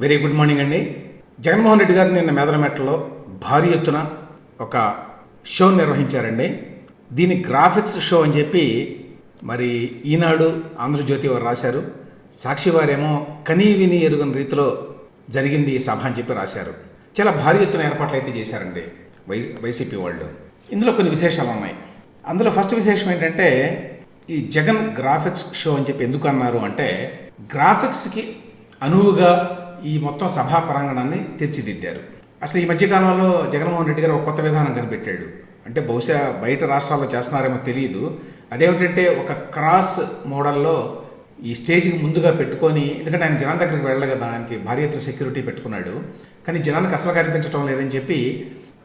Very good morning అండి. జగన్మోహన్ రెడ్డి గారు నిన్న మెదలమెట్టలో భారీ ఎత్తున ఒక షో నిర్వహించారండి. దీని గ్రాఫిక్స్ షో అని చెప్పి మరి ఈనాడు ఆంధ్రజ్యోతి వారు రాశారు. సాక్షి వారేమో కనీ విని ఎరుగని రీతిలో జరిగింది ఈ సభ అని చెప్పి రాశారు. చాలా భారీ ఎత్తున ఏర్పాట్లు అయితే చేశారండి వై వైసీపీ వాళ్ళు. ఇందులో కొన్ని విశేషాలు ఉన్నాయి. అందులో ఫస్ట్ విశేషం ఏంటంటే ఈ జగన్ గ్రాఫిక్స్ షో అని చెప్పి ఎందుకు అన్నారు అంటే గ్రాఫిక్స్కి అనువుగా ఈ మొత్తం సభా ప్రాంగణాన్ని తీర్చిదిద్దారు. అసలు ఈ మధ్యకాలంలో జగన్మోహన్ రెడ్డి గారు ఒక కొత్త విధానం కనిపెట్టాడు. అంటే బహుశా బయట రాష్ట్రాల్లో చేస్తున్నారేమో తెలియదు అదేమిటంటే ఒక క్రాస్ మోడల్లో ఈ స్టేజ్కి ముందుగా పెట్టుకొని ఎందుకంటే ఆయన జనం దగ్గరికి వెళ్ళదు కదా ఆయనకి భారీ ఎత్తున సెక్యూరిటీ పెట్టుకున్నాడు. కానీ జనానికి అసలు కనిపించడం లేదని చెప్పి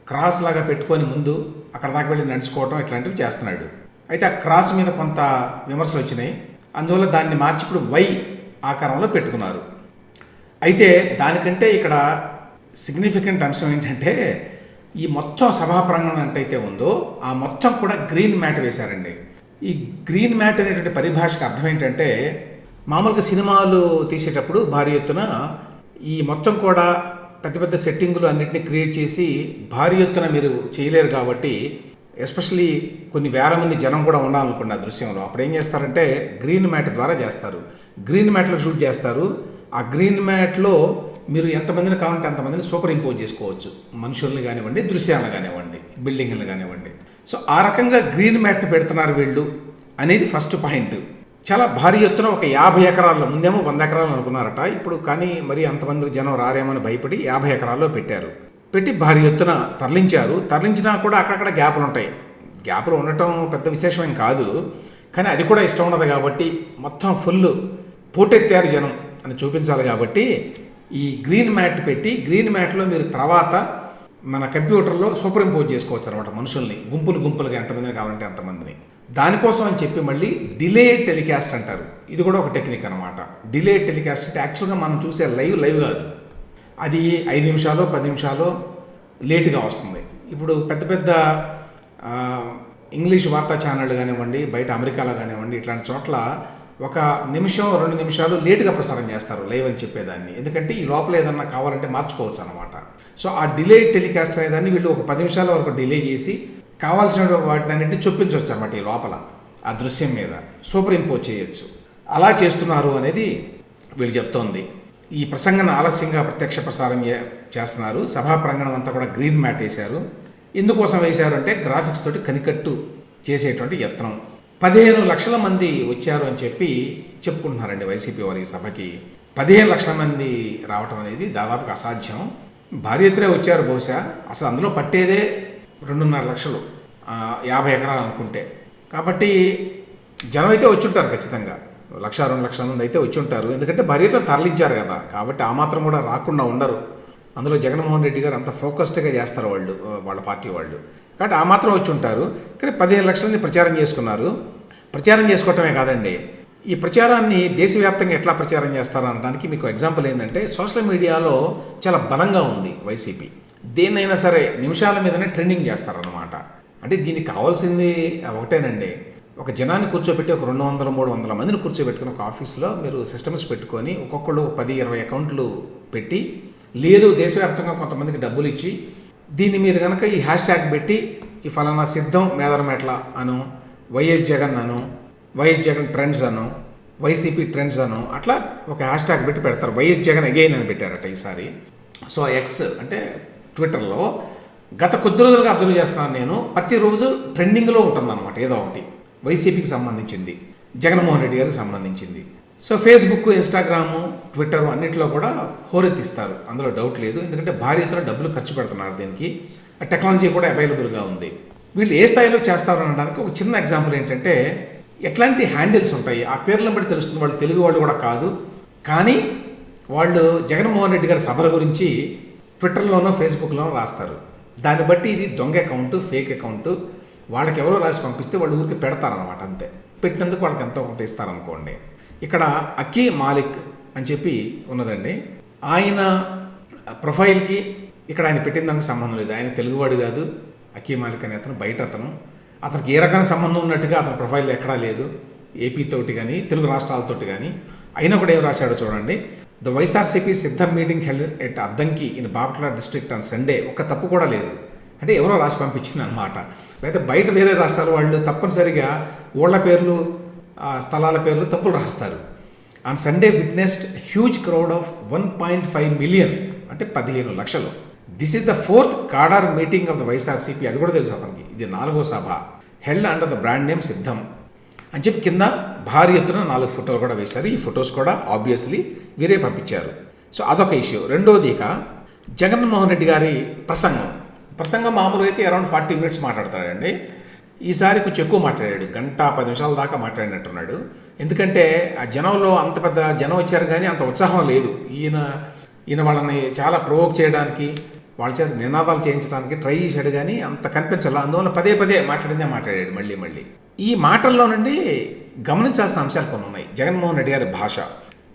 క్రాస్ లాగా పెట్టుకొని ముందు అక్కడ దాకా వెళ్ళి నడుచుకోవటం ఇట్లాంటివి చేస్తున్నాడు. అయితే ఆ క్రాస్ మీద కొంత విమర్శలు వచ్చినాయి. అందువల్ల దాన్ని మార్చి ఇప్పుడు వై ఆకారంలో పెట్టుకున్నారు. అయితే దానికంటే ఇక్కడ సిగ్నిఫికెంట్ అంశం ఏంటంటే ఈ మొత్తం సభా ప్రాంగణం ఎంతైతే ఉందో ఆ మొత్తం కూడా గ్రీన్ మ్యాట్ వేశారండి. ఈ గ్రీన్ మ్యాట్ అనేటువంటి పరిభాషకు అర్థం ఏంటంటే మామూలుగా సినిమాలు తీసేటప్పుడు భారీ ఎత్తున ఈ మొత్తం కూడా పెద్ద పెద్ద సెట్టింగులు అన్నింటినీ క్రియేట్ చేసి భారీ ఎత్తున మీరు చేయలేరు కాబట్టి ఎస్పెషలీ కొన్ని వేల మంది జనం కూడా ఉండాలనుకోండి ఆ దృశ్యంలో అప్పుడు ఏం చేస్తారంటే గ్రీన్ మ్యాట్ ద్వారా చేస్తారు. గ్రీన్ మ్యాట్లో షూట్ చేస్తారు. ఆ గ్రీన్ మ్యాట్లో మీరు ఎంతమందిని కావాలంటే అంతమందిని సూపర్ ఇంపోజ్ చేసుకోవచ్చు. మనుషుల్ని కానివ్వండి దృశ్యాలను కానివ్వండి బిల్డింగ్లు కానివ్వండి. సో ఆ రకంగా గ్రీన్ మ్యాట్ని పెడుతున్నారు వీళ్ళు అనేది ఫస్ట్ పాయింట్. చాలా భారీ ఎత్తున ఒక యాభై ఎకరాల్లో ముందేమో వంద ఎకరాలు అనుకున్నారట. ఇప్పుడు కానీ మరి అంతమంది జనం రారేమని భయపడి యాభై ఎకరాల్లో పెట్టారు. పెట్టి భారీ ఎత్తున తరలించారు. తరలించినా కూడా అక్కడక్కడ గ్యాపులు ఉంటాయి. గ్యాపులు ఉండటం పెద్ద విశేషమేం కాదు. కానీ అది కూడా ఇష్టం ఉండదు కాబట్టి మొత్తం ఫుల్ పోటెత్తారు జనం. అని చూపించాలి కాబట్టి ఈ గ్రీన్ మ్యాట్ పెట్టి గ్రీన్ మ్యాట్లో మీరు తర్వాత మన కంప్యూటర్లో సూపర్ ఇంపోజ్ చేసుకోవచ్చు అనమాట మనుషుల్ని. గుంపులు గుంపులుగా ఎంతమందిని కావాలంటే అంతమందిని. దానికోసం అని చెప్పి మళ్ళీ డిలే టెలికాస్ట్ అంటారు. ఇది కూడా ఒక టెక్నిక్ అనమాట డిలే టెలికాస్ట్ అంటే యాక్చువల్గా మనం చూసే లైవ్ లైవ్ కాదు. అది ఐదు నిమిషాలు పది నిమిషాలు లేటుగా వస్తుంది. ఇప్పుడు పెద్ద పెద్ద ఇంగ్లీష్ వార్తా ఛానళ్ళు కానివ్వండి బయట అమెరికాలో కానివ్వండి ఇట్లాంటి చోట్ల ఒక నిమిషం రెండు నిమిషాలు లేటుగా ప్రసారం చేస్తారు లైవ్ అని చెప్పేదాన్ని. ఎందుకంటే ఈ లోపల ఏదన్నా కావాలంటే మార్చుకోవచ్చు అనమాట సో ఆ డిలే టెలికాస్ట్ అనేదాన్ని వీళ్ళు ఒక పది నిమిషాల వరకు డిలే చేసి కావాల్సిన వాటిని అన్నింటినీ చొప్పించవచ్చు అనమాట ఈ లోపల ఆ దృశ్యం మీద. సూపర్ ఇంపోజ్ చేయొచ్చు. అలా చేస్తున్నారు అనేది వీళ్ళు చెప్తోంది. ఈ ప్రసంగన ఆలస్యంగా ప్రత్యక్ష ప్రసారం చేస్తున్నారు. సభా ప్రాంగణం అంతా కూడా గ్రీన్ మ్యాట్ వేశారు. ఎందుకోసం వేశారు అంటే గ్రాఫిక్స్ తోటి కనికట్టు చేసేటువంటి యత్నం. పదిహేను లక్షల మంది వచ్చారు అని చెప్పి చెప్పుకుంటున్నారండి వైసీపీ వారి సభకి. పదిహేను లక్షల మంది రావటం అనేది దాదాపుగా అసాధ్యం. భారీ ఎత్తునే వచ్చారు బహుశా. అసలు అందులో పట్టేదే రెండున్నర లక్షలు యాభై ఎకరాలు అనుకుంటే. కాబట్టి జనం అయితే వచ్చుంటారు ఖచ్చితంగా. లక్ష రెండు లక్షల మంది అయితే వచ్చి ఉంటారు ఎందుకంటే భార్యతో తరలించారు కదా. కాబట్టి ఆ మాత్రం కూడా రాకుండా ఉండరు. అందులో జగన్మోహన్ రెడ్డి గారు అంత ఫోకస్డ్గా చేస్తారు వాళ్ళు వాళ్ళ పార్టీ వాళ్ళు. కాబట్టి ఆ మాత్రం వచ్చి ఉంటారు. కానీ పదిహేను లక్షలని ప్రచారం చేసుకున్నారు. ప్రచారం చేసుకోవటమే కాదండి. ఈ ప్రచారాన్ని దేశవ్యాప్తంగా ఎట్లా ప్రచారం చేస్తారు అనడానికి మీకు ఎగ్జాంపుల్ ఏంటంటే సోషల్ మీడియాలో చాలా బలంగా ఉంది వైసీపీ. దేన్నైనా సరే నిమిషాల మీదనే ట్రెండింగ్ చేస్తారన్నమాట. అంటే దీనికి కావాల్సింది ఒకటేనండి. ఒక జనాన్ని కూర్చోబెట్టి ఒక రెండు వందల మూడు వందల మందిని కూర్చోబెట్టుకుని ఒక ఆఫీస్లో మీరు సిస్టమ్స్ పెట్టుకొని ఒక్కొక్కళ్ళు పది ఇరవై అకౌంట్లు పెట్టి లేదు దేశవ్యాప్తంగా కొంతమందికి డబ్బులు ఇచ్చి దీన్ని మీరు కనుక ఈ హ్యాష్ ట్యాగ్ పెట్టి ఈ ఫలానా సిద్ధం మేదరమెట్ల అను వైఎస్ జగన్ అను వైఎస్ జగన్ ట్రెండ్స్ అను వైసీపీ ట్రెండ్స్ అను అట్లా ఒక హ్యాష్ ట్యాగ్ పెట్టి పెడతారు. వైఎస్ జగన్ అగైన్ అని పెట్టారట ఈసారి. సో ఎక్స్ అంటే ట్విట్టర్లో గత కొద్ది రోజులుగా అబ్జర్వ్ చేస్తున్నాను నేను. ప్రతిరోజు ట్రెండింగ్లో ఉంటుందన్నమాట ఏదో ఒకటి. వైసీపీకి సంబంధించింది. జగన్మోహన్ రెడ్డి గారికి సంబంధించింది. సో ఫేస్బుక్ ఇన్స్టాగ్రాము ట్విట్టర్ అన్నింటిలో కూడా హోరెత్తిస్తారు. అందులో డౌట్ లేదు. ఎందుకంటే భారీ ఎత్తున డబ్బులు ఖర్చు పెడుతున్నారు దీనికి. ఆ టెక్నాలజీ కూడా అవైలబుల్గా ఉంది. వీళ్ళు ఏ స్థాయిలో చేస్తారు అనడానికి ఒక చిన్న ఎగ్జాంపుల్ ఏంటంటే ఎట్లాంటి హ్యాండిల్స్ ఉంటాయి? ఆ పేర్లను బట్టి తెలుస్తుంది. వాళ్ళు తెలుగు వాళ్ళు కూడా కాదు. కానీ వాళ్ళు జగన్మోహన్ రెడ్డి గారి సభల గురించి ట్విట్టర్లోనో ఫేస్బుక్లోనో రాస్తారు. దాన్ని బట్టి ఇది దొంగ అకౌంట్ ఫేక్ అకౌంట్. వాళ్ళకి ఎవరో రాసి పంపిస్తే వాళ్ళు ఊరికి పెడతారనమాట అంతే. పెట్టినందుకు వాళ్ళకి ఎంతో కొంత ఇస్తారనుకోండి. ఇక్కడ అకే మాలిక్ అని చెప్పి ఉన్నదండి. ఆయన ప్రొఫైల్కి ఇక్కడ ఆయన పెట్టిన దానికి సంబంధం లేదు. ఆయన తెలుగువాడు కాదు. అకీ మాలిక్ అనే అతను బయట అతను. అతనికి ఏ రకమైన సంబంధం ఉన్నట్టుగా అతని ప్రొఫైల్ ఎక్కడా లేదు. ఏపీతోటి కానీ తెలుగు రాష్ట్రాలతోటి కానీ అయినా కూడా ఏం రాశాడో చూడండి. The YSRCP Siddham meeting held at Addanki in Bapatla district on Sunday ఒక్క తప్పు కూడా లేదు. అంటే ఎవరో రాసి పంపించింది అనమాట లేకపోతే బయట వేరే రాష్ట్రాల వాళ్ళు తప్పనిసరిగా ఓళ్ళ పేర్లు స్థలాల పేర్లు తప్పులు రాస్తారు. On Sunday witnessed huge crowd of one point five million అంటే పదిహేను లక్షలు. This is the fourth cadre meeting of the YSRCP అది కూడా తెలుసు అతనికి. ఇది నాలుగో సభ. Held under the brand name Siddham అని చెప్పి కింద భారీ ఎత్తున నాలుగు ఫోటోలు కూడా వేశారు. ఈ ఫొటోస్ కూడా ఆబ్వియస్లీ వీరే పంపించారు. సో అదొక ఇష్యూ రెండోది ఇక జగన్మోహన్ రెడ్డి గారి ప్రసంగం. ప్రసంగం మామూలుగా అయితే అరౌండ్ ఫార్టీ మినిట్స్ మాట్లాడతాడండి. ఈసారి కొంచెం ఎక్కువ మాట్లాడాడు. గంట పది నిమిషాల దాకా మాట్లాడినట్టున్నాడు. ఎందుకంటే ఆ జనంలో అంత పెద్ద జనం వచ్చారు కానీ అంత ఉత్సాహం లేదు. ఈయన ఈయన వాళ్ళని చాలా ప్రొవోక్ చేయడానికి వాళ్ళ చేత నినాదాలు చేయించడానికి ట్రై చేశాడు కానీ అంత కనిపించాల. అందువల్ల పదే పదే మాట్లాడిందే మాట్లాడాడు మళ్ళీ మళ్ళీ. ఈ మాటల్లో నుండి గమనించాల్సిన అంశాలు కొన్ని ఉన్నాయి. జగన్మోహన్ రెడ్డి గారి భాష.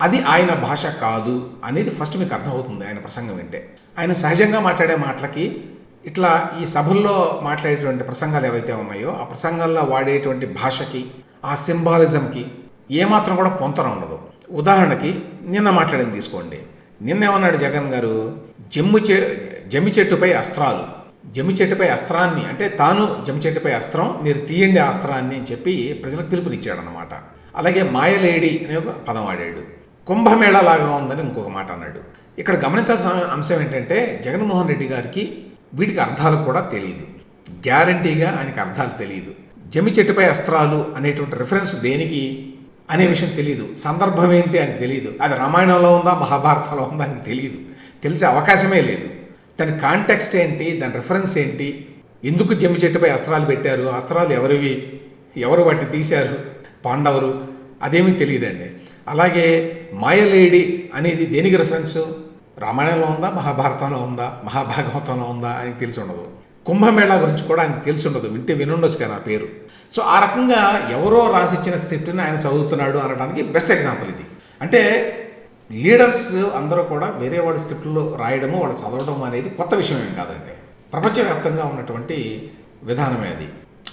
అది ఆయన భాష కాదు అనేది ఫస్ట్ మీకు అర్థమవుతుంది ఆయన ప్రసంగం వింటే. ఆయన సహజంగా మాట్లాడే మాటలకి ఇట్లా ఈ సభల్లో మాట్లాడేటువంటి ప్రసంగాలు ఏవైతే ఉన్నాయో ఆ ప్రసంగాల్లో వాడేటువంటి భాషకి ఆ సింబాలిజంకి ఏమాత్రం కూడా పొంతన ఉండదు. ఉదాహరణకి నిన్న మాట్లాడింది తీసుకోండి. నిన్న ఏమన్నాడు జగన్ గారు? జమ్ము చె జమ్మి చెట్టుపై అస్త్రాలు. జమ్మి చెట్టుపై అస్త్రాన్ని అంటే తాను జమ్మి చెట్టుపై అస్త్రం మీరు తీయండి అస్త్రాన్ని అని చెప్పి ప్రజలకు పిలుపునిచ్చాడు అనమాట అలాగే మాయలేడి అనే ఒక పదం వాడాడు. కుంభమేళ లాగా ఉందని ఇంకొక మాట అన్నాడు. ఇక్కడ గమనించాల్సిన అంశం ఏంటంటే జగన్మోహన్ రెడ్డి గారికి వీటికి అర్థాలు కూడా తెలియదు గ్యారంటీగా ఆయనకి అర్థాలు తెలియదు జమి చెట్టుపై అస్త్రాలు అనేటువంటి రిఫరెన్స్ దేనికి? అనే విషయం తెలియదు సందర్భం ఏంటి అని తెలియదు అది రామాయణంలో ఉందా మహాభారతంలో ఉందా అని తెలియదు తెలిసే అవకాశమే లేదు. దాని కాంటెక్స్ట్ ఏంటి? దాని రిఫరెన్స్ ఏంటి? ఎందుకు జమ్మి చెట్టుపై అస్త్రాలు పెట్టారు? అస్త్రాలు ఎవరివి? ఎవరు వాటిని తీశారు? పాండవులు? అదేమీ తెలియదండి. అలాగే మాయలేడి అనేది దేనికి రిఫరెన్స్ రామాయణంలో ఉందా? మహాభారతంలో ఉందా? మహాభాగవతంలో ఉందా? అని తెలిసి ఉండదు. కుంభమేళా గురించి కూడా ఆయనకు తెలిసి ఉండదు. వింటే వినుండొచ్చు కానీ ఆ పేరు. సో ఆ రకంగా ఎవరో రాసిచ్చిన స్క్రిప్ట్ని ఆయన చదువుతున్నాడు అనడానికి బెస్ట్ ఎగ్జాంపుల్ ఇది. అంటే లీడర్స్ అందరూ కూడా వేరే వాళ్ళ స్క్రిప్ట్లో రాయడము వాళ్ళు చదవడం అనేది కొత్త విషయం ఏం కాదండి. ప్రపంచవ్యాప్తంగా ఉన్నటువంటి విధానమే అది.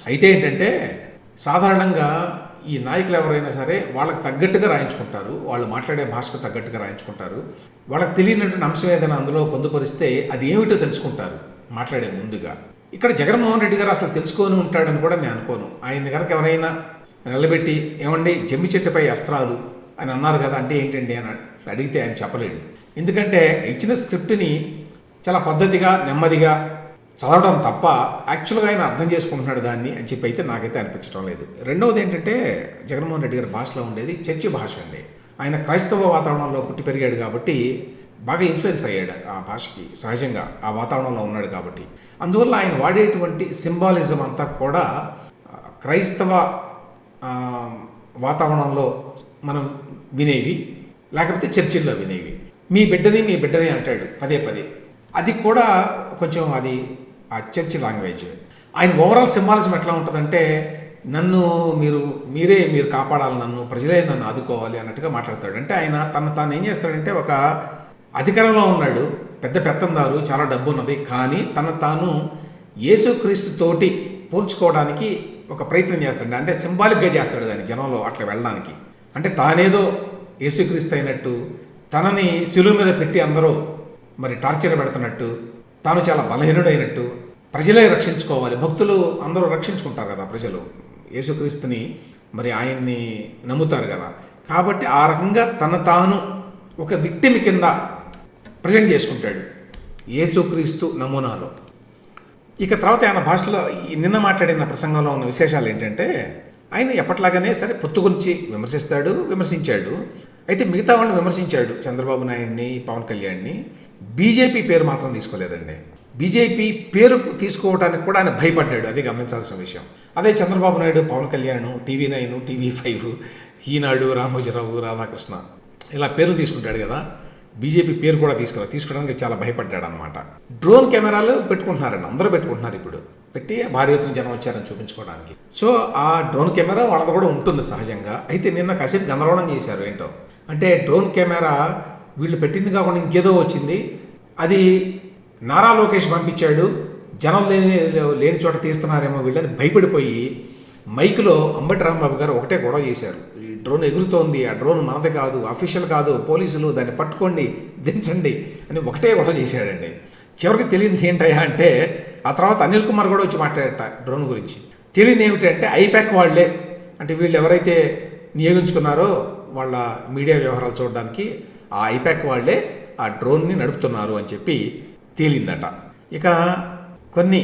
అయితే ఏంటంటే సాధారణంగా ఈ నాయకులు ఎవరైనా సరే వాళ్ళకి తగ్గట్టుగా రాయించుకుంటారు వాళ్ళు మాట్లాడే భాషకు తగ్గట్టుగా రాయించుకుంటారు. వాళ్ళకి తెలియనటువంటి అంశం ఏదైనా అందులో పొందుపరిస్తే అది ఏమిటో తెలుసుకుంటారు మాట్లాడే ముందుగా. ఇక్కడ జగన్మోహన్ రెడ్డి గారు అసలు తెలుసుకొని ఉంటాడని కూడా నేను అనుకోను. ఆయన కనుక ఎవరైనా నిలబెట్టి ఏమండి జమ్మి చెట్టుపై అస్త్రాలు అని అన్నారు కదా అంటే ఏంటండి అని అడిగితే ఆయన చెప్పలేడు. ఎందుకంటే ఇచ్చిన స్క్రిప్ట్ని చాలా పద్ధతిగా నెమ్మదిగా చదవడం తప్ప యాక్చువల్గా ఆయన అర్థం చేసుకుంటున్నాడు దాన్ని అని చెప్పి అయితే నాకైతే అనిపించడం లేదు. రెండవది ఏంటంటే జగన్మోహన్ రెడ్డి గారి భాషలో ఉండేది చర్చి భాష అండి. ఆయన క్రైస్తవ వాతావరణంలో పుట్టి పెరిగాడు కాబట్టి బాగా ఇన్ఫ్లుయెన్స్ అయ్యాడు ఆ భాషకి సహజంగా ఆ వాతావరణంలో ఉన్నాడు కాబట్టి. అందువల్ల ఆయన వాడేటువంటి సింబాలిజం అంతా కూడా క్రైస్తవ వాతావరణంలో మనం వినేవి లేకపోతే చర్చిల్లో వినేవి. మీ బిడ్డని మీ బిడ్డని అంటాడు పదే పదే. అది కూడా కొంచెం అది ఆ చర్చి లాంగ్వేజ్. ఆయన ఓవరాల్ సింబాలిజం ఎట్లా ఉంటుందంటే నన్ను మీరు మీరే మీరు కాపాడాలి నన్ను ప్రజలే నన్ను ఆదుకోవాలి అన్నట్టుగా మాట్లాడతాడు. అంటే ఆయన తను తాను ఏం చేస్తాడంటే ఒక అధికారంలో ఉన్నాడు పెద్ద పెత్తందారు చాలా డబ్బు ఉన్నది కానీ తన తాను యేసుక్రీస్తు తోటి పోల్చుకోవడానికి ఒక ప్రయత్నం చేస్తాడు. అంటే సింబాలిక్గా చేస్తాడు దాన్ని జనంలో అట్లా వెళ్ళడానికి. అంటే తానేదో యేసుక్రీస్తు అయినట్టు తనని శిలువ మీద పెట్టి అందరూ మరి టార్చర్ పెడుతున్నట్టు తాను చాలా బలహీనుడైనట్టు ప్రజలే రక్షించుకోవాలి. భక్తులు అందరూ రక్షించుకుంటారు కదా ప్రజలు. యేసుక్రీస్తుని మరి ఆయన్ని నమ్ముతారు కదా. కాబట్టి ఆ రకంగా తన తాను ఒక విక్టిమ్ కింద ప్రజెంట్ చేసుకుంటాడు యేసుక్రీస్తు నమూనాలో. ఇక తర్వాత ఆయన భాషలో ఈ నిన్న మాట్లాడిన ప్రసంగంలో ఉన్న విశేషాలు ఏంటంటే ఆయన ఎప్పట్లాగానే సరే పొత్తు గురించి విమర్శిస్తాడు విమర్శించాడు. అయితే మిగతా వాళ్ళని విమర్శించాడు చంద్రబాబు నాయుడిని పవన్ కళ్యాణ్ని. బీజేపీ పేరు మాత్రం తీసుకోలేదండి. బీజేపీ పేరు తీసుకోవడానికి కూడా ఆయన భయపడ్డాడు. అది గమనించాల్సిన విషయం. అదే Chandrababu Naidu Pawan Kalyan TV nine TV five Eenadu Ramojirao Radhakrishna ఇలా పేర్లు తీసుకుంటాడు కదా. బీజేపీ పేరు కూడా తీసుకురా తీసుకోవడానికి చాలా భయపడ్డాడు అనమాట డ్రోన్ కెమెరాలు పెట్టుకుంటున్నారండి. అందరూ పెట్టుకుంటున్నారు ఇప్పుడు. పెట్టి భారీ ఎత్తున జనం వచ్చారని చూపించుకోవడానికి. సో ఆ డ్రోన్ కెమెరా వాళ్ళది కూడా ఉంటుంది సహజంగా. అయితే నిన్న కాసేపు గందరగోళం చేశారు ఏంటో. అంటే డ్రోన్ కెమెరా వీళ్ళు పెట్టింది కాకుండా ఇంకేదో వచ్చింది. అది నారా లోకేష్ పంపించాడు. జనం లేని లేని చోట తీస్తున్నారేమో వీళ్ళని భయపడిపోయి మైక్లో అంబటి రాంబాబు గారు ఒకటే గొడవ చేశారు. ఈ డ్రోన్ ఎగురుతోంది ఆ డ్రోన్ మనది కాదు అఫీషియల్ కాదు పోలీసులు దాన్ని పట్టుకోండి దించండి అని ఒకటే గొడవ చేశాడండి. చివరికి తెలియదు ఏంటయ్యా అంటే ఆ తర్వాత అనిల్ కుమార్ కూడా వచ్చి మాట్లాడట డ్రోన్ గురించి. తెలియదు ఏమిటంటే ఐపాక్ వాళ్ళే. అంటే వీళ్ళు ఎవరైతే నియోగించుకున్నారో వాళ్ళ మీడియా వ్యవహారాలు చూడడానికి ఆ ఐపాక్ వాళ్ళే ఆ డ్రోన్ని నడుపుతున్నారు అని చెప్పి తేలిందట. ఇక కొన్ని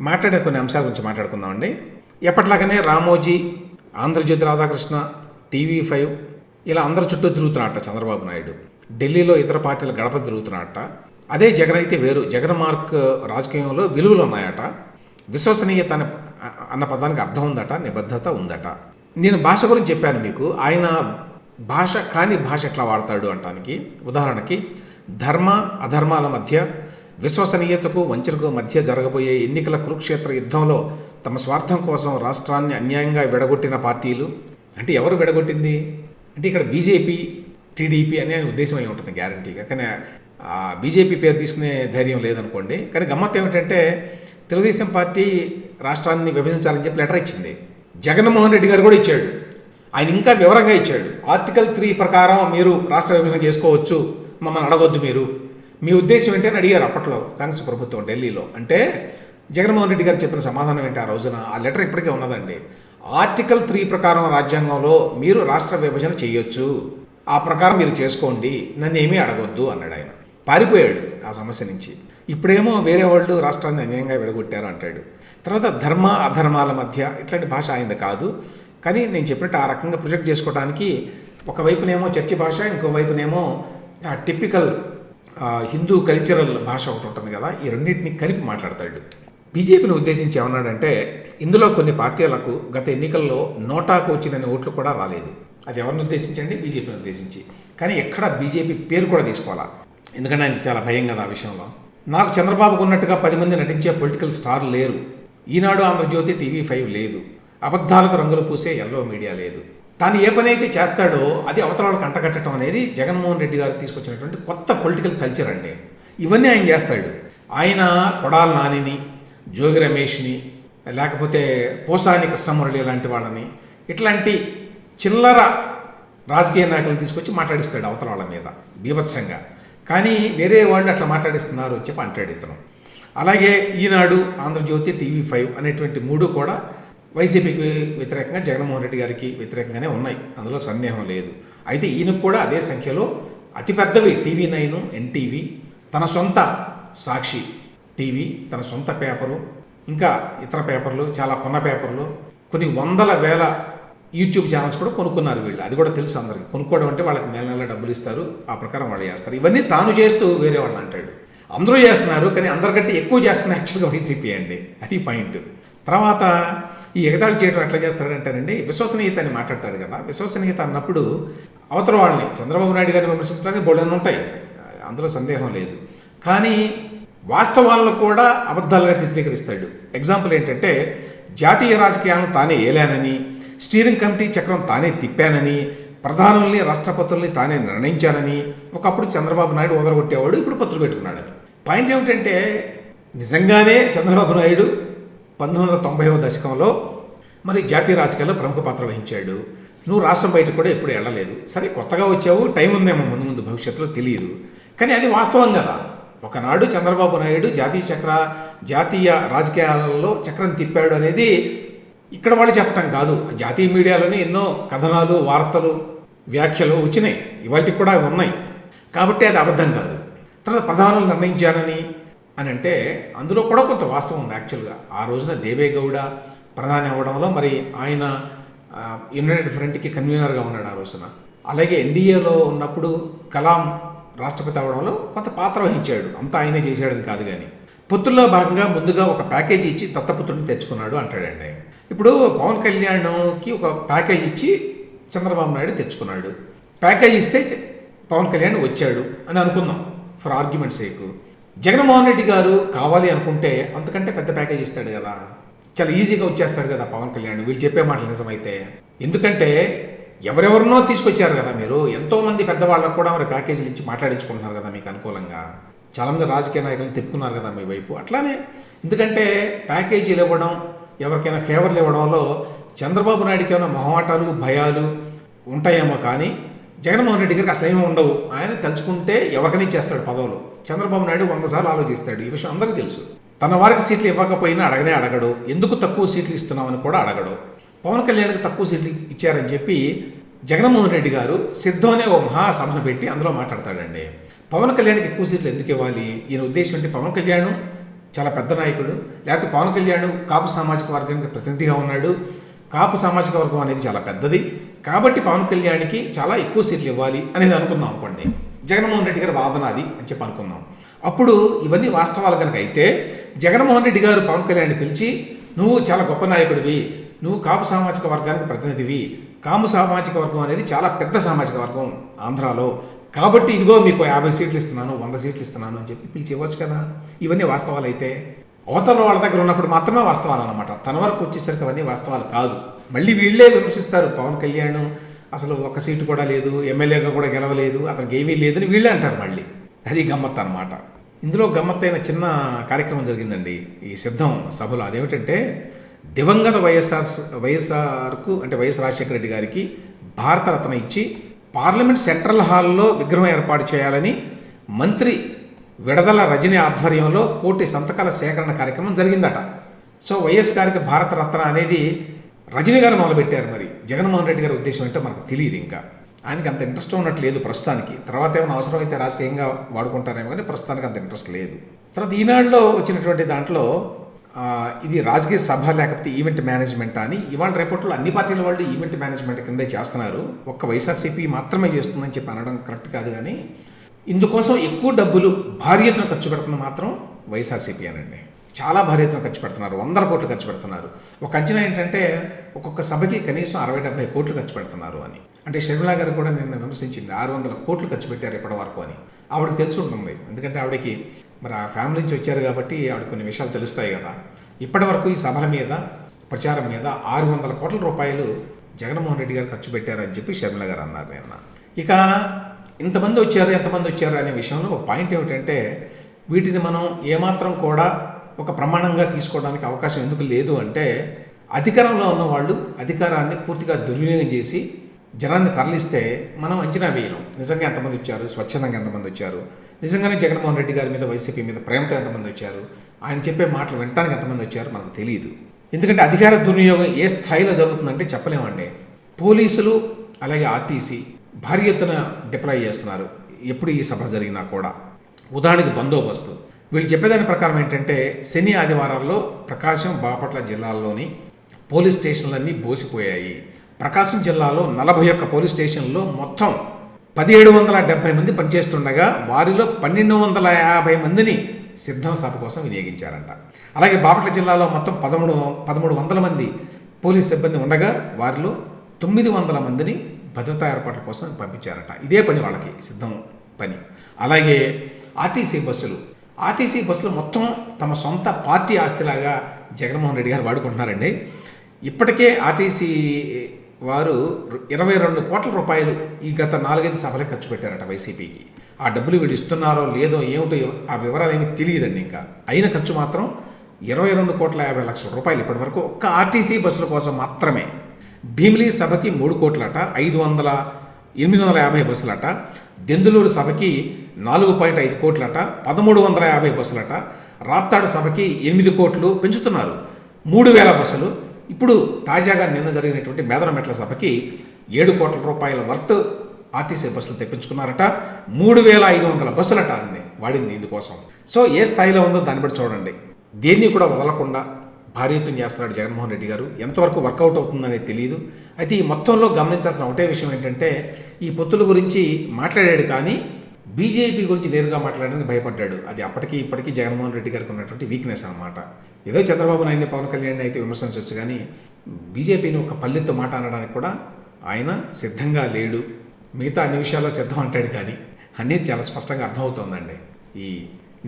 మాట్లాడే కొన్ని అంశాల గురించి మాట్లాడుకుందామండి ఎప్పట్లాగనే రామోజీ ఆంధ్రజ్యోతి రాధాకృష్ణ టీవీ ఫైవ్ ఇలా అందరి చుట్టూ తిరుగుతున్నట్ట చంద్రబాబు నాయుడు. ఢిల్లీలో ఇతర పార్టీలు గడప తిరుగుతున్నట్ట. అదే జగన్ అయితే వేరు. జగన్ మార్క్ రాజకీయంలో విలువలు ఉన్నాయట. విశ్వసనీయత అనే అన్న పదానికి అర్థం ఉందట నిబద్ధత ఉందట. నేను భాష గురించి చెప్పాను మీకు. ఆయన భాష కాని భాష ఎట్లా వాడతాడు అంటానికి? ఉదాహరణకి ధర్మ అధర్మాల మధ్య విశ్వసనీయతకు వంచనకు మధ్య జరగబోయే ఎన్నికల కురుక్షేత్ర యుద్ధంలో తమ స్వార్థం కోసం రాష్ట్రాన్ని అన్యాయంగా విడగొట్టిన పార్టీలు? అంటే ఎవరు విడగొట్టింది? అంటే ఇక్కడ బీజేపీ టీడీపీ అనే ఉద్దేశం అయి ఉంటుంది గ్యారంటీగా. కానీ బీజేపీ పేరు తీసుకునే ధైర్యం లేదనుకోండి. కానీ గమ్మత్ ఏమిటంటే తెలుగుదేశం పార్టీ రాష్ట్రాన్ని విభజించాలని చెప్పి లెటర్ ఇచ్చింది. జగన్మోహన్ రెడ్డి గారు కూడా ఇచ్చాడు. ఆయన ఇంకా వివరంగా ఇచ్చాడు. ఆర్టికల్ త్రీ ప్రకారం మీరు రాష్ట్ర విభజన చేసుకోవచ్చు. మమ్మల్ని అడగొద్దు మీరు. మీ ఉద్దేశం ఏంటి అని అడిగారు అప్పట్లో కాంగ్రెస్ ప్రభుత్వం ఢిల్లీలో. అంటే జగన్మోహన్ రెడ్డి గారు చెప్పిన సమాధానం ఏంటి ఆ రోజున? ఆ లెటర్ ఇప్పటికే ఉన్నదండి. ఆర్టికల్ త్రీ ప్రకారం రాజ్యాంగంలో మీరు రాష్ట్ర విభజన చేయొచ్చు. ఆ ప్రకారం మీరు చేసుకోండి. నన్ను ఏమీ అడగొద్దు అన్నాడు ఆయన. పారిపోయాడు ఆ సమస్య నుంచి. ఇప్పుడేమో వేరే వాళ్ళు రాష్ట్రాన్ని అన్యాయంగా విడగొట్టారు అంటాడు. తర్వాత ధర్మ అధర్మాల మధ్య ఇట్లాంటి భాష ఆయనది కాదు. కానీ నేను చెప్పినట్టు ఆ రకంగా ప్రొజెక్ట్ చేసుకోవడానికి ఒకవైపునేమో చర్చి భాష ఇంకోవైపునేమో టిపికల్ హిందూ కల్చరల్ భాష ఒకటి ఉంటుంది కదా ఈ రెండింటిని కలిపి మాట్లాడతాడు. బీజేపీని ఉద్దేశించి ఏమన్నాడంటే ఇందులో కొన్ని పార్టీలకు గత ఎన్నికల్లో నోటాకు వచ్చిన ఓట్లు కూడా రాలేదు. అది ఎవరిని ఉద్దేశించండి? బీజేపీని ఉద్దేశించి. కానీ ఎక్కడ బీజేపీ పేరు కూడా తీసుకోవాలా? ఎందుకంటే ఆయన చాలా భయం కదా ఆ విషయంలో. నాకు చంద్రబాబుకు ఉన్నట్టుగా పది మంది నటించే పొలిటికల్ స్టార్ లేరు. ఈనాడు ఆంధ్రజ్యోతి టీవీ ఫైవ్ లేదు. అబద్ధాలకు రంగులు పూసే ఎల్లో మీడియా లేదు. తాను ఏ పని అయితే చేస్తాడో అది అవతలాలకు అంటగట్టడం అనేది జగన్మోహన్ రెడ్డి గారు తీసుకొచ్చినటువంటి కొత్త పొలిటికల్ కల్చర్ అండి. ఇవన్నీ ఆయన చేస్తాడు. ఆయన కొడాల నానిని జోగి రమేష్ని లేకపోతే పోసాని కృష్ణమురళి లాంటి వాళ్ళని ఇట్లాంటి చిల్లర రాజకీయ నాయకులను తీసుకొచ్చి మాట్లాడిస్తాడు అవతల వాళ్ళ మీద బీభత్సంగా. కానీ వేరే వాళ్ళు అట్లా మాట్లాడిస్తున్నారు అని చెప్పి అంటాడు ఇతను. అలాగే ఈనాడు ఆంధ్రజ్యోతి టీవీ ఫైవ్ అనేటువంటి మూడు కూడా వైసీపీకి వ్యతిరేకంగా జగన్మోహన్ రెడ్డి గారికి వ్యతిరేకంగానే ఉన్నాయి. అందులో సందేహం లేదు. అయితే ఈయనకు కూడా అదే సంఖ్యలో అతిపెద్దవి టీవీ నైన్ ఎన్టీవీ తన సొంత సాక్షి టీవీ తన సొంత పేపరు ఇంకా ఇతర పేపర్లు చాలా కొన్న పేపర్లు కొన్ని వందల వేల యూట్యూబ్ ఛానల్స్ కూడా కొనుక్కున్నారు వీళ్ళు. అది కూడా తెలుసు అందరికి. కొనుక్కోవడం అంటే వాళ్ళకి నెల నెల డబ్బులు ఇస్తారు ఆ ప్రకారం వాళ్ళు చేస్తారు. ఇవన్నీ తాను చేస్తూ వేరే వాళ్ళు అంటాడు. అందరూ చేస్తున్నారు కానీ అందరికంటే ఎక్కువ చేస్తున్న యాక్చువల్గా వైసీపీ అండి. అది పాయింట్. తర్వాత ఈ ఎగతాళి చేయడం ఎట్లా చేస్తాడంటేనండి విశ్వసనీయత అని మాట్లాడతాడు కదా. విశ్వసనీయత అన్నప్పుడు అవతల వాళ్ళని చంద్రబాబు నాయుడు గారిని విమర్శించడానికి బోర్డని ఉంటాయి. అందులో సందేహం లేదు. కానీ వాస్తవాలను కూడా అబద్ధాలుగా చిత్రీకరిస్తాడు. ఎగ్జాంపుల్ ఏంటంటే జాతీయ రాజకీయాలను తానే ఏలానని స్టీరింగ్ కమిటీ చక్రం తానే తిప్పానని ప్రధానుల్ని రాష్ట్రపతుల్ని తానే నిర్ణయించానని ఒకప్పుడు చంద్రబాబు నాయుడు ఓదరగొట్టేవాడు ఇప్పుడు పత్రులు పెట్టుకున్నాడని పాయింట్ ఏమిటంటే నిజంగానే చంద్రబాబు నాయుడు పంతొమ్మిది వందల తొంభైవ దశకంలో మరి జాతీయ రాజకీయాల్లో ప్రముఖ పాత్ర వహించాడు. నువ్వు రాష్ట్రం బయట కూడా ఎప్పుడు వెళ్ళలేదు. సరే కొత్తగా వచ్చావు టైం ఉందేమో ముందు ముందు భవిష్యత్తులో తెలియదు. కానీ అది వాస్తవం కదా. ఒకనాడు చంద్రబాబు నాయుడు జాతీయ చక్ర జాతీయ రాజకీయాలలో చక్రం తిప్పాడు అనేది ఇక్కడ వాళ్ళు చెప్పటం కాదు. జాతీయ మీడియాలోనే ఎన్నో కథనాలు వార్తలు వ్యాఖ్యలు వచ్చినాయి. ఇవాటికి కూడా ఉన్నాయి. కాబట్టి అది అబద్ధం కాదు. తర్వాత ప్రధానులు నిర్ణయించారని అని అంటే అందులో కూడా కొంత వాస్తవం ఉంది యాక్చువల్గా. ఆ రోజున దేవేగౌడ ప్రధాని అవ్వడంలో మరి ఆయన యునైటెడ్ ఫ్రంట్కి కన్వీనర్గా ఉన్నాడు ఆ రోజున. అలాగే ఎన్డీఏలో ఉన్నప్పుడు కలాం రాష్ట్రపతి అవడంలో కొంత పాత్ర వహించాడు. అంతా ఆయనే చేశాడని కాదు కానీ పుత్రుల్లో భాగంగా ముందుగా ఒక ప్యాకేజీ ఇచ్చి దత్తపుత్రుడిని తెచ్చుకున్నాడు అంటాడండి. ఇప్పుడు పవన్ కళ్యాణ్కి ఒక ప్యాకేజ్ ఇచ్చి చంద్రబాబు నాయుడు తెచ్చుకున్నాడు. ప్యాకేజ్ ఇస్తే పవన్ కళ్యాణ్ వచ్చాడు అని అనుకుందాం. For argument sake. Jaganmohan Reddy గారు కావాలి అనుకుంటే అంతకంటే పెద్ద ప్యాకేజ్ ఇస్తాడు కదా. చాలా ఈజీగా వచ్చేస్తాడు కదా పవన్ కళ్యాణ్. వీళ్ళు చెప్పే మాటలు నిజమైతే. ఎందుకంటే ఎవరెవరినో తీసుకొచ్చారు కదా మీరు. ఎంతోమంది పెద్దవాళ్ళకు కూడా మరి ప్యాకేజీలు ఇచ్చి మాట్లాడించుకుంటున్నారు కదా మీకు అనుకూలంగా. చాలామంది రాజకీయ నాయకులను తిప్పుకున్నారు కదా మీ వైపు. అట్లానే ఎందుకంటే ప్యాకేజీలు ఇవ్వడం ఎవరికైనా ఫేవర్లు ఇవ్వడంలో చంద్రబాబు నాయుడుకి ఏమైనా మొహమాటాలు భయాలు ఉంటాయేమో కానీ జగన్మోహన్ రెడ్డి గారికి అసలు ఏమీ ఉండవు. ఆయన తలుచుకుంటే ఎవరికైనా చేస్తాడు పదవులు. చంద్రబాబు నాయుడు వంద సార్లు ఆలోచిస్తాడు. ఈ విషయం అందరికీ తెలుసు. తన వారికి సీట్లు ఇవ్వకపోయినా అడగనే అడగడు. ఎందుకు తక్కువ సీట్లు ఇస్తున్నామని కూడా అడగడు. పవన్ కళ్యాణ్కి తక్కువ సీట్లు ఇచ్చారని చెప్పి జగన్మోహన్ రెడ్డి గారు సిద్ధం అనే ఓ మహాసభను పెట్టి అందులో మాట్లాడతాడండి. పవన్ కళ్యాణ్కి ఎక్కువ సీట్లు ఎందుకు ఇవ్వాలి? ఈయన ఉద్దేశం అంటే పవన్ కళ్యాణ్ చాలా పెద్ద నాయకుడు. లేకపోతే పవన్ కళ్యాణ్ కాపు సామాజిక వర్గానికి ప్రతినిధిగా ఉన్నాడు. కాపు సామాజిక వర్గం అనేది చాలా పెద్దది. కాబట్టి పవన్ కళ్యాణ్కి చాలా ఎక్కువ సీట్లు ఇవ్వాలి అనేది అనుకుందాం అనుకోండి. జగన్మోహన్ రెడ్డి గారి వాదన అది అని చెప్పి అనుకుందాం. అప్పుడు ఇవన్నీ వాస్తవాలు కనుక అయితే జగన్మోహన్ రెడ్డి గారు పవన్ కళ్యాణ్ని పిలిచి నువ్వు చాలా గొప్ప నాయకుడివి. నువ్వు కాపు సామాజిక వర్గానికి ప్రతినిధివి. కాము సామాజిక వర్గం అనేది చాలా పెద్ద సామాజిక వర్గం ఆంధ్రాలో. కాబట్టి ఇదిగో మీకు యాభై సీట్లు ఇస్తున్నాను వంద సీట్లు ఇస్తున్నాను అని చెప్పి పిలిచి ఇవ్వచ్చు కదా. ఇవన్నీ వాస్తవాలు అయితే. అవతల వాళ్ళ దగ్గర ఉన్నప్పుడు మాత్రమే వాస్తవాలు అనమాట తన వరకు వచ్చేసరికి అవన్నీ వాస్తవాలు కాదు. మళ్ళీ వీళ్ళే విమర్శిస్తారు పవన్ కళ్యాణ్ అసలు ఒక సీటు కూడా లేదు ఎమ్మెల్యేగా కూడా గెలవలేదు అతనికి ఏమీ లేదని వీళ్ళే అంటారు మళ్ళీ. అది గమ్మత్ అనమాట ఇందులో గమ్మత్తైన చిన్న కార్యక్రమం జరిగిందండి. ఈ సిద్ధం సభలో అదేమిటంటే దివంగత వైఎస్ఆర్ వైఎస్ఆర్కు అంటే వైఎస్ రాజశేఖర రెడ్డి గారికి భారతరత్న ఇచ్చి పార్లమెంట్ సెంట్రల్ హాల్లో విగ్రహం ఏర్పాటు చేయాలని మంత్రి విడదల రజని ఆధ్వర్యంలో కోటి సంతకాల సేకరణ కార్యక్రమం జరిగిందట. సో వైఎస్ గారికి భారతరత్న అనేది రజనీ గారు మొదలుపెట్టారు మరి. జగన్మోహన్ రెడ్డి గారి ఉద్దేశం ఏంటో మనకు తెలియదు ఇంకా. ఆయనకి అంత ఇంట్రెస్ట్ ఉన్నట్టు లేదు ప్రస్తుతానికి. తర్వాత ఏమైనా అవసరం అయితే రాజకీయంగా వాడుకుంటారేమో కానీ ప్రస్తుతానికి అంత ఇంట్రెస్ట్ లేదు. తర్వాత ఈనాడులో వచ్చినటువంటి దాంట్లో ఇది రాజకీయ సభ లేకపోతే ఈవెంట్ మేనేజ్మెంట్ అని ఇవాళ రేపట్లో అన్ని పార్టీల వాళ్ళు ఈవెంట్ మేనేజ్మెంట్ కిందే చేస్తున్నారు. ఒక్క వైఎస్ఆర్సీపీ మాత్రమే చేస్తుందని చెప్పి అనడం కరెక్ట్ కాదు కానీ ఇందుకోసం ఎక్కువ డబ్బులు భారీ ఎత్తున ఖర్చు పెడుతున్న మాత్రం వైఎస్ఆర్సీపీ అనండి చాలా భారీ ఎత్తున ఖర్చు పెడుతున్నారు. వందల కోట్లు ఖర్చు పెడుతున్నారు. ఒక అంచనా ఏంటంటే ఒక్కొక్క సభకి కనీసం అరవై డెబ్బై కోట్లు ఖర్చు పెడుతున్నారు అని. అంటే షర్మిలా గారు కూడా నిన్న విమర్శించింది ఆరు వందల కోట్లు ఖర్చు పెట్టారు ఇప్పటి వరకు అని. ఆవిడకి తెలిసి ఉంటుంది. ఎందుకంటే ఆవిడకి మరి ఆ ఫ్యామిలీ నుంచి వచ్చారు కాబట్టి ఆవిడ కొన్ని విషయాలు తెలుస్తాయి కదా. ఇప్పటి వరకు ఈ సభల మీద ప్రచారం మీద ఆరు వందల కోట్ల రూపాయలు జగన్మోహన్ రెడ్డి గారు ఖర్చు పెట్టారని చెప్పి షర్మిల గారు అన్నారు నిన్న. ఇక ఇంతమంది వచ్చారు ఎంతమంది వచ్చారు అనే విషయంలో ఒక పాయింట్ ఏమిటంటే వీటిని మనం ఏమాత్రం కూడా ఒక ప్రమాణంగా తీసుకోవడానికి అవకాశం ఎందుకు లేదు అంటే అధికారంలో ఉన్న వాళ్ళు అధికారాన్ని పూర్తిగా దుర్వినియోగం చేసి జనాన్ని తరలిస్తే మనం అంచనా వేయలేం. నిజంగా ఎంతమంది వచ్చారు? స్వచ్ఛందంగా ఎంతమంది వచ్చారు? నిజంగానే జగన్మోహన్ రెడ్డి గారి మీద వైసీపీ మీద ప్రేమతో ఎంతమంది వచ్చారు? ఆయన చెప్పే మాటలు వినటానికి ఎంతమంది వచ్చారు? మనకు తెలియదు ఎందుకంటే అధికార దుర్వినియోగం ఏ స్థాయిలో జరుగుతుందంటే చెప్పలేమండి. పోలీసులు అలాగే ఆర్టీసీ భారీ ఎత్తున డిప్లాయ్ చేస్తున్నారు. ఎప్పుడు ఈ సభ జరిగినా కూడా. ఉదాహరణకి బందోబస్తు. వీళ్ళు చెప్పేదాని ప్రకారం ఏంటంటే శని ఆదివారాల్లో ప్రకాశం బాపట్ల జిల్లాల్లోని పోలీస్ స్టేషన్లన్నీ బోసిపోయాయి. ప్రకాశం జిల్లాలో నలభై ఒక్క పోలీస్ స్టేషన్లో మొత్తం పదిహేడు వందల డెబ్బై మంది పనిచేస్తుండగా వారిలో పన్నెండు వందల యాభై మందిని సిద్ధం సభ కోసం వినియోగించారంట. అలాగే బాపట్ల జిల్లాలో మొత్తం పదమూడు పదమూడు వందల మంది పోలీస్ సిబ్బంది ఉండగా వారిలో తొమ్మిది వందల మందిని భద్రతా ఏర్పాట్ల కోసం పంపించారట. ఇదే పని వాళ్ళకి సిద్ధం పని. అలాగే ఆర్టీసీ బస్సులు. ఆర్టీసీ బస్సులు మొత్తం తమ సొంత పార్టీ ఆస్తిలాగా జగన్మోహన్ రెడ్డి గారు వాడుకుంటున్నారండి. ఇప్పటికే ఆర్టీసీ వారు ఇరవై రెండు కోట్ల రూపాయలు ఈ గత నాలుగైదు సభలే ఖర్చు పెట్టారట వైసీపీకి. ఆ డబ్బులు వీళ్ళు ఇస్తున్నారో లేదో ఏమిటో ఆ వివరాలు ఏమి తెలియదండి ఇంకా. అయిన ఖర్చు మాత్రం ఇరవై రెండు కోట్ల యాభై లక్షల రూపాయలు ఇప్పటివరకు ఒక్క ఆర్టీసీ బస్సుల కోసం మాత్రమే భీమిలీ సభకి మూడు కోట్లట ఐదు వందల ఎనిమిది వందల యాభై బస్సులట. దెందులూరు సభకి నాలుగు పాయింట్ ఐదు కోట్లట పదమూడు వందల యాభై బస్సులట. రాప్తాడు సభకి ఎనిమిది కోట్లు పెంచుతున్నారు. మూడు వేల బస్సులు. ఇప్పుడు తాజాగా నిన్న జరిగినటువంటి మేదరమెట్ల సభకి ఏడు కోట్ల రూపాయల వర్త్ ఆర్టీసీ బస్సులు తెప్పించుకున్నారట. మూడు వేల ఐదు వందల బస్సులట వాడింది ఇందుకోసం. సో ఏ స్థాయిలో ఉందో దాన్ని బట్టి చూడండి. దేన్ని కూడా వదలకుండా భారీ ఎత్తున చేస్తున్నాడు జగన్మోహన్ రెడ్డి గారు. ఎంతవరకు వర్కౌట్ అవుతుందనేది తెలియదు అయితే ఈ మొత్తంలో గమనించాల్సిన ఒకటే విషయం ఏంటంటే ఈ పొత్తుల గురించి మాట్లాడాడు కానీ బీజేపీ గురించి నేరుగా మాట్లాడడానికి భయపడ్డాడు. అది అప్పటికి ఇప్పటికీ జగన్మోహన్ రెడ్డి గారికి ఉన్నటువంటి వీక్నెస్ అనమాట ఏదో చంద్రబాబు నాయుడిని పవన్ కళ్యాణ్ అయితే విమర్శించవచ్చు కానీ బీజేపీని ఒక పల్లెత్తు మాట అనడానికి కూడా ఆయన సిద్ధంగా లేడు. మిగతా అన్ని విషయాల్లో సిద్ధం అంటాడు కానీ అనేది చాలా స్పష్టంగా అర్థమవుతోందండి. ఈ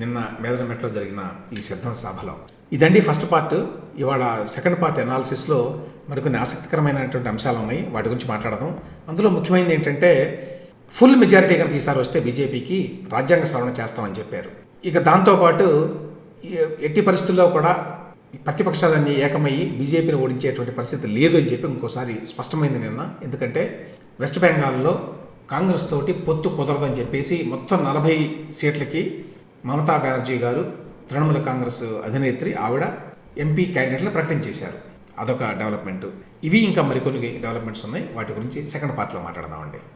నిన్న మేదరమెట్లో జరిగిన ఈ సిద్ధం సభలో. ఇదండి ఫస్ట్ పార్ట్. ఇవాళ సెకండ్ పార్ట్ అనాలిసిస్లో మరికొన్ని ఆసక్తికరమైనటువంటి అంశాలు ఉన్నాయి. వాటి గురించి మాట్లాడదాం. అందులో ముఖ్యమైనది ఏంటంటే ఫుల్ మెజారిటీ కనుక ఈసారి వస్తే బీజేపీకి రాజ్యాంగ సవరణ చేస్తామని చెప్పారు. ఇక దాంతోపాటు ఈ- ఎట్టి పరిస్థితుల్లో కూడా ఈ ప్రతిపక్షాలన్నీ ఏకమయ్యి బీజేపీని ఓడించేటువంటి పరిస్థితి లేదు అని చెప్పి ఇంకోసారి స్పష్టమైంది నిన్న. ఎందుకంటే వెస్ట్ బెంగాల్లో కాంగ్రెస్ తోటి పొత్తు కుదరదని చెప్పేసి మొత్తం నలభై సీట్లకి మమతా బెనర్జీ గారు తృణమూల కాంగ్రెస్ అధినేత్రి ఆవిడ ఎంపీ క్యాండిడేట్లు ప్రకటించేశారు అదొక డెవలప్మెంట్. ఇవి ఇంకా మరికొన్ని డెవలప్మెంట్స్ ఉన్నాయి. వాటి గురించి సెకండ్ పార్ట్లో మాట్లాడదామండి.